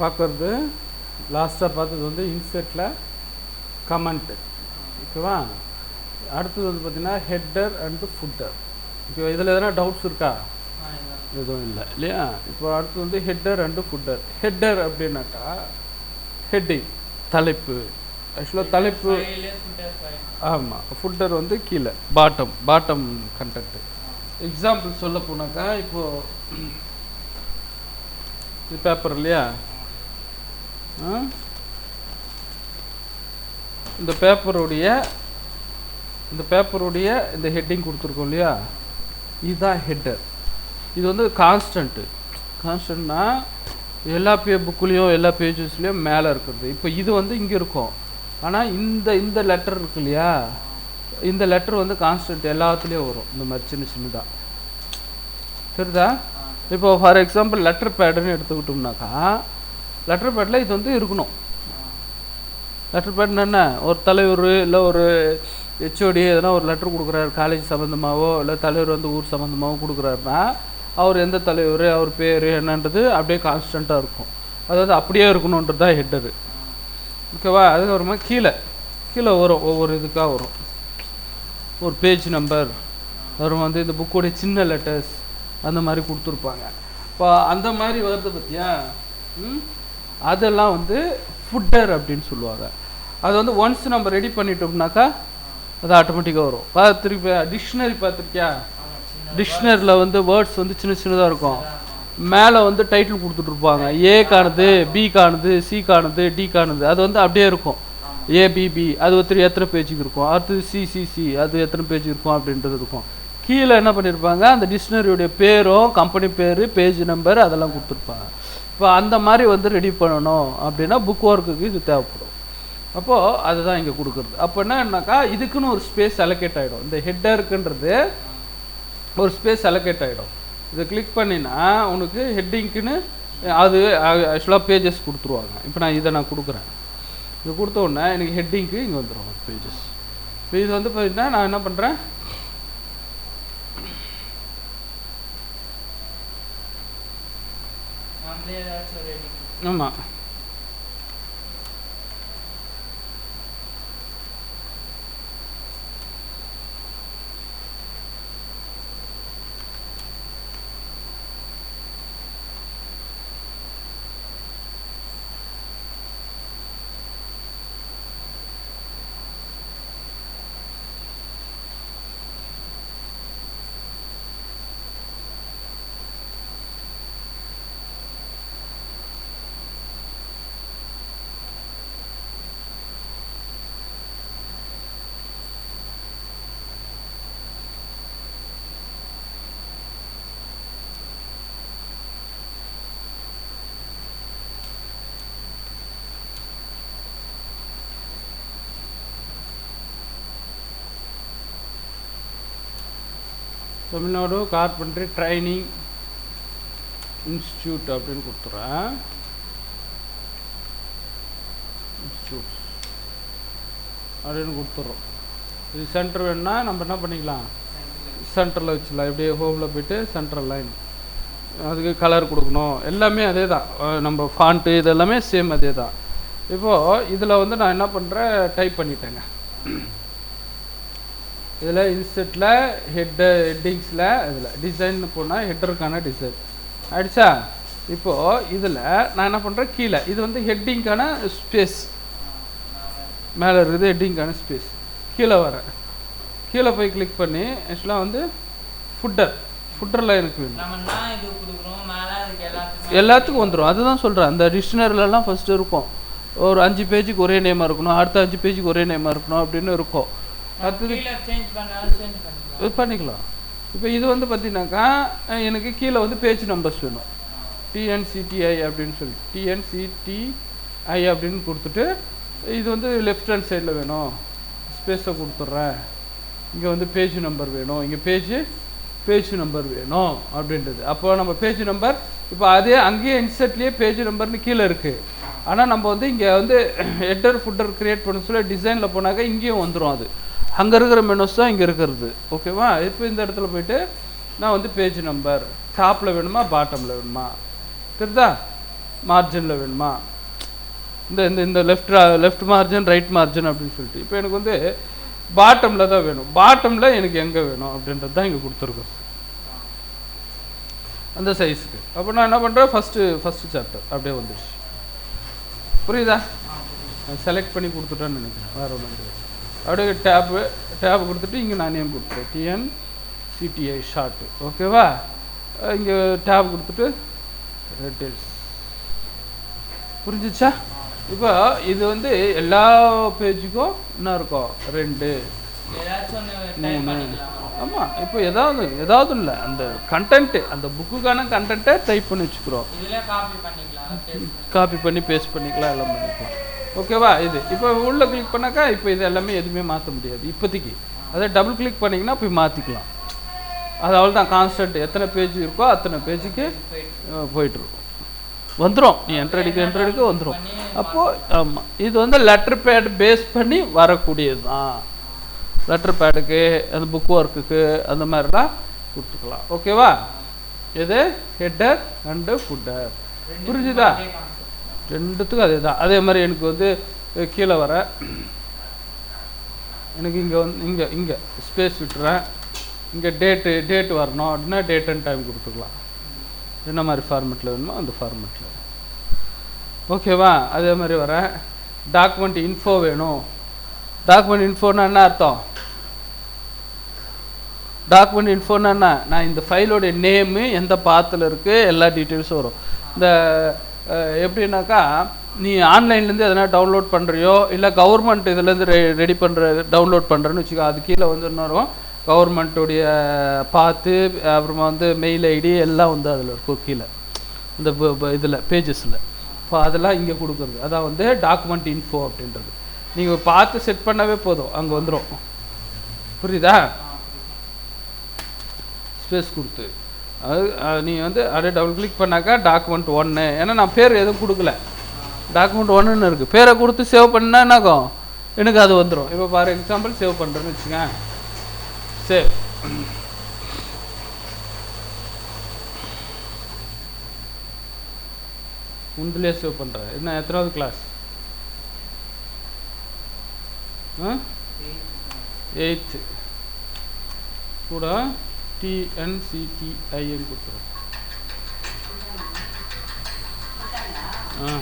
பார்க்குறது லாஸ்ட்டாக பார்த்தது வந்து இன்செட்டில் கமெண்ட்டு ஓகேவா? அடுத்தது வந்து பார்த்தீங்கன்னா ஹெட்டர் அண்டு ஃபுட்டர் ஓகேவா இதில் எதனா டவுட்ஸ் இருக்கா? எதுவும் இல்லை இல்லையா? இப்போ அடுத்து வந்து ஹெட்டர் அண்டு ஃபுட்டர் ஹெட்டர் அப்படின்னாக்கா ஹெட்டிங் தலைப்பு. ஆக்சுவலாக தலைப்பு ஆமாம் ஃபுட்டர் வந்து கீழே பாட்டம் பாட்டம் கண்டென்ட்டு எக்ஸாம்பிள் சொல்ல போனாக்கா இப்போது இது பேப்பர் இல்லையா? இந்த பேப்பருடைய இந்த பேப்பருடைய இந்த ஹெட்டிங் கொடுத்துருக்கோம் இல்லையா? இதுதான் ஹெட்டர் இது வந்து கான்ஸ்டன்ட்டு கான்ஸ்டன்ட்னா எல்லா பே புக்குலேயும் எல்லா பேஜஸ்லேயும் மேலே இருக்கிறது. இப்போ இது வந்து இங்கே இருக்கும். ஆனால் இந்த இந்த லெட்டர் இருக்கு இல்லையா? இந்த லெட்டர் வந்து கான்ஸ்டன்ட் எல்லாத்துலேயும் வரும். இந்த மாதிரி சின்ன சின்னதாக தெரியுதா? இப்போ ஃபார் எக்ஸாம்பிள் லெட்டர் பேடுன்னு எடுத்துக்கிட்டோம்னாக்கா லெட்டர் பேடில் இது வந்து இருக்கணும். லெட்டர் பேட்னா என்ன? ஒரு தலைவர் இல்லை ஒரு ஹெச்ஓடி எதனா ஒரு லெட்டர் கொடுக்குறாரு காலேஜ் சம்மந்தமாகவோ இல்லை தலைவர் வந்து ஊர் சம்மந்தமாகவோ கொடுக்குறாருன்னா அவர் எந்த தலைவர் அவர் பேர் என்னன்றது அப்படியே கான்ஸ்டண்ட்டாக இருக்கும். அதாவது அப்படியே இருக்கணுன்றது தான் ஹெட்டரு ஓகேவா அதுக்கப்புறமா கீழே. கீழே வரும் ஒவ்வொரு இதுக்காக வரும். ஒரு பேஜ் நம்பர் அப்புறம் வந்து இந்த புக்கோடைய சின்ன லெட்டர்ஸ் அந்த மாதிரி கொடுத்துருப்பாங்க. இப்போ அந்த மாதிரி வருது பார்த்தியா ம்? அதெல்லாம் வந்து ஃபுட்டர் அப்படின்னு சொல்லுவாங்க. அது வந்து ஒன்ஸ் நம்ம ரெடி பண்ணிட்டோம்னாக்கா அது ஆட்டோமேட்டிக்காக வரும். பார்த்துருப்பியா திருப்பி டிக்ஷனரி பார்த்துருக்கியா? டிக்ஷனரியில் வந்து வேர்ட்ஸ் வந்து சின்ன சின்னதாக இருக்கும். மேலே வந்து டைட்டில் கொடுத்துட்ருப்பாங்க ஏ காணுது பி காணுது சி காணுது டி காணுது. அது வந்து அப்படியே இருக்கும். ஏபிபி அது ஒருத்தர் எத்தனை பேஜுக்கு இருக்கும்? அடுத்தது சிசிசி அது எத்தனை பேஜ் இருக்கும் அப்படின்றது இருக்கும். கீழே என்ன பண்ணியிருப்பாங்க அந்த டிக்ஷனரியுடைய பேரும் கம்பெனி பேர் பேஜ் நம்பர் அதெல்லாம் கொடுத்துருப்பாங்க. இப்போ அந்த மாதிரி வந்து ரெடி பண்ணணும் அப்படின்னா புக் ஒர்க்குக்கு இது தேவைப்படும். அப்போது அதுதான் இங்கே கொடுக்குறது. அப்போ என்னன்னாக்கா இதுக்குன்னு ஒரு ஸ்பேஸ் அலோகேட் ஆகிடும் இந்த ஹெட்டருக்குன்றது ஒரு ஸ்பேஸ் அலோகேட் ஆகிடும் இதை கிளிக் பண்ணினா உனக்கு ஹெட்டிங்க்குன்னு அது ஆக்சுவலாக பேஜஸ் கொடுத்துருவாங்க. இப்போ நான் இதை நான் கொடுக்குறேன். இது கொடுத்த உடனே எனக்கு ஹெட்டிங்க்கு இங்கே வந்துடும் பேஜஸ் இப்போ இது வந்து பார்த்தீங்கன்னா நான் என்ன பண்ணுறேன் ஆமாம் தமிழ்நாடு கார்பெண்ட்ரி ட்ரைனிங் இன்ஸ்டியூட் அப்படின்னு கொடுத்துட்றேன் இன்ஸ்டியூட் அப்படின்னு கொடுத்துட்றோம் இது சென்டர் வேணும்னா நம்ம என்ன பண்ணிக்கலாம்? சென்டரில் வச்சிடலாம் இப்படியே ஹோமில் போயிட்டு சென்ட்ரல் லைன் அதுக்கு கலர் கொடுக்கணும். எல்லாமே அதே தான் நம்ம ஃபாண்ட்டு இது எல்லாமே சேம் அதே தான் இப்போது இதில் வந்து நான் என்ன பண்ணுறேன் டைப் பண்ணிட்டேங்க. இதில் இன்செட்டில் ஹெட்டு ஹெட்டிங்ஸில் இதில் டிசைன் போனால் ஹெட்டருக்கான டிசைன் ஆயிடுச்சா இப்போது இதில் நான் என்ன பண்ணுறேன்? கீழே. இது வந்து ஹெட்டிங்க்கான ஸ்பேஸ் மேலே இருக்குது ஹெட்டிங்க்கான ஸ்பேஸ் கீழே வரேன். கீழே போய் கிளிக் பண்ணி ஆக்சுவலாக வந்து ஃபுட்டர் ஃபுட்டரில் எனக்கு வேணும். எல்லாத்துக்கும் வந்துடும் அதுதான் சொல்கிறேன் அந்த டிக்ஷனரிலலாம் ஃபஸ்ட்டு இருக்கும். ஒரு அஞ்சு பேஜுக்கு ஒரே நேமாக இருக்கணும். அடுத்த அஞ்சு பேஜுக்கு ஒரே நேமாக இருக்கணும் அப்படின்னு இருக்கும். அடுத்தது இது பண்ணிக்கலாம். இப்போ இது வந்து பார்த்தீங்கன்னாக்கா எனக்கு கீழே வந்து பேஜ் நம்பர்ஸ் வேணும். டிஎன்சிடிஐ அப்படின்னு சொல்லி டிஎன்சிடிஐ அப்படின்னு கொடுத்துட்டு இது வந்து லெஃப்ட் ஹேண்ட் சைடில் வேணும். ஸ்பேஸை கொடுத்துட்றேன். இங்கே வந்து பேஜ் நம்பர் வேணும். இங்கே பேஜ் பேஜ் நம்பர் வேணும் அப்படின்றது. அப்போ நம்ம பேஜ் நம்பர் இப்போ அதே அங்கேயே இன்செட்லேயே பேஜ் நம்பர்னு கீழே இருக்குது ஆனால் நம்ம வந்து இங்கே வந்து ஹெட்டர் ஃபுட்டர் கிரியேட் பண்ண சொல்ல டிசைனில் போனாக்கா இங்கேயும் வந்துடும் அது. அங்கே இருக்கிற மெனுஸ் தான் இங்கே இருக்கிறது. ஓகேவா இப்போ இந்த இடத்துல போயிட்டு நான் வந்து பேஜ் நம்பர் டாப்பில் வேணுமா பாட்டமில் வேணுமா? தெரியுதா மார்ஜினில் வேணுமா? இந்த இந்த இந்த left left margin right margin அப்படின்னு சொல்லிட்டு. இப்போ எனக்கு வந்து பாட்டமில் தான் வேணும். பாட்டமில் எனக்கு எங்கே வேணும் அப்படின்றது தான் இங்கே கொடுத்துருக்கோம். அந்த சைஸுக்கு அப்போ நான் என்ன பண்ணுறேன் ஃபஸ்ட்டு ஃபஸ்ட்டு சாப்டர் அப்படியே வந்துடுச்சு புரியுதா? செலக்ட் பண்ணி கொடுத்துட்டேன்னு நினைக்கிறேன். வேறு ஒன்றும் அப்படியே டேப்பு டேப் கொடுத்துட்டு இங்கே நான் நேம் கொடுத்துட்டேன் டிஎன் சிடிஐ ஷார்ட்டு ஓகேவா இங்கே டேப் கொடுத்துட்டு டீட்டெயில்ஸ் புரிஞ்சிச்சா? இப்போ இது வந்து எல்லா பேஜுக்கும் என்ன இருக்கும்? ரெண்டு மூணு. ஆமாம் இப்போ ஏதாவது ஏதாவது இல்லை. அந்த கண்டென்ட்டு அந்த புக்குக்கான கண்டென்ட்டை டைப் பண்ணி வச்சுக்கிறோம். காப்பி பண்ணி. பேஸ்ட் பண்ணிக்கலாம் எல்லாம் பண்ணிக்கலாம். ஓகேவா இது. இப்போ உள்ளே கிளிக் பண்ணாக்கா இப்போ இது எல்லாமே எதுவுமே மாற்ற முடியாது. இப்போதைக்கு. அதே டபுள் கிளிக் பண்ணிங்கன்னா போய் மாற்றிக்கலாம் அது அவள் தான் கான்ஸ்டன்ட் எத்தனை பேஜ் இருக்கோ அத்தனை பேஜுக்கு போயிட்டுருக்கும். வந்துடும் நீ என்ட்ரடிக்கு என்ட்ரடிக்கு வந்துடும் அப்போது ஆமாம் இது வந்து லெட்டர் பேட் பேஸ் பண்ணி வரக்கூடியது தான். லெட்டர் பேடுக்கு அந்த புக் ஒர்க்குக்கு அந்த மாதிரிலாம் கொடுத்துக்கலாம். ஓகேவா இது ஹெட்டர் அண்டு ஃபுட்டர் புரிஞ்சுதா? ரெண்டுத்துக்கும் அதே தான் அதே மாதிரி எனக்கு வந்து கீழே வர எனக்கு இங்கே வந்து இங்கே இங்கே ஸ்பேஸ் விட்டுறேன். இங்கே டேட்டு டேட் வரணும் அப்படின்னா டேட் அண்ட் டைம் கொடுத்துக்கலாம். என்ன மாதிரி ஃபார்மெட்டில் வேணுமோ அந்த ஃபார்மெட்டில் ஓகேவா அதே மாதிரி வரேன் டாக்குமெண்ட் இன்ஃபோ வேணும். டாக்குமெண்ட் இன்ஃபோன்னா என்ன அர்த்தம்? டாக்குமெண்ட் இன்ஃபோன்னா என்ன? நான் இந்த ஃபைலோடைய நேமு எந்த பாத்தில் இருக்குது எல்லா டீட்டெயில்ஸும் வரும். இந்த எப்படின்னாக்கா நீ ஆன்லைன்லேருந்து எதனா டவுன்லோட் பண்ணுறியோ இல்லை கவர்மெண்ட் இதுலேருந்து ரெ ரெடி பண்ணுற டவுன்லோட் பண்ணுறேன்னு வச்சுக்கோ அது கீழே வந்து என்ன வரும் கவர்மெண்ட்டுடைய பார்த்து அப்புறமா வந்து மெயில் ஐடி எல்லாம் வந்து அதில் இருக்கும் கீழே. இந்த இதில் பேஜஸில் இப்போ அதெல்லாம் இங்கே கொடுக்குறது. அதான் வந்து டாக்குமெண்ட் இன்ஃபோ அப்படின்றது. நீங்கள் பார்த்து செட் பண்ணவே போதும். அங்கே வந்துடும் புரியுதா? ஸ்பேஸ் கொடுத்து. அது நீ வந்து அப்படியே டபுள் கிளிக் பண்ணாக்கா டாக்குமெண்ட் ஒன்று ஏன்னா நான் பேர் எதுவும் கொடுக்கல. டாக்குமெண்ட் ஒன்றுன்னு இருக்குது பேரை கொடுத்து சேவ் பண்ணால் என்னாகும்? எனக்கு அது வந்துடும் இப்போ ஃபார் எக்ஸாம்பிள் சேவ் பண்ணுறேன்னு வச்சுங்க சேவ் உந்துலேயே சேவ் பண்ணுறேன் என்ன எத்தனாவது கிளாஸ் ஆ? எயித்து கூட? டிஎன்சிடிஐன்னு கொடுத்துருவோம் ஆ.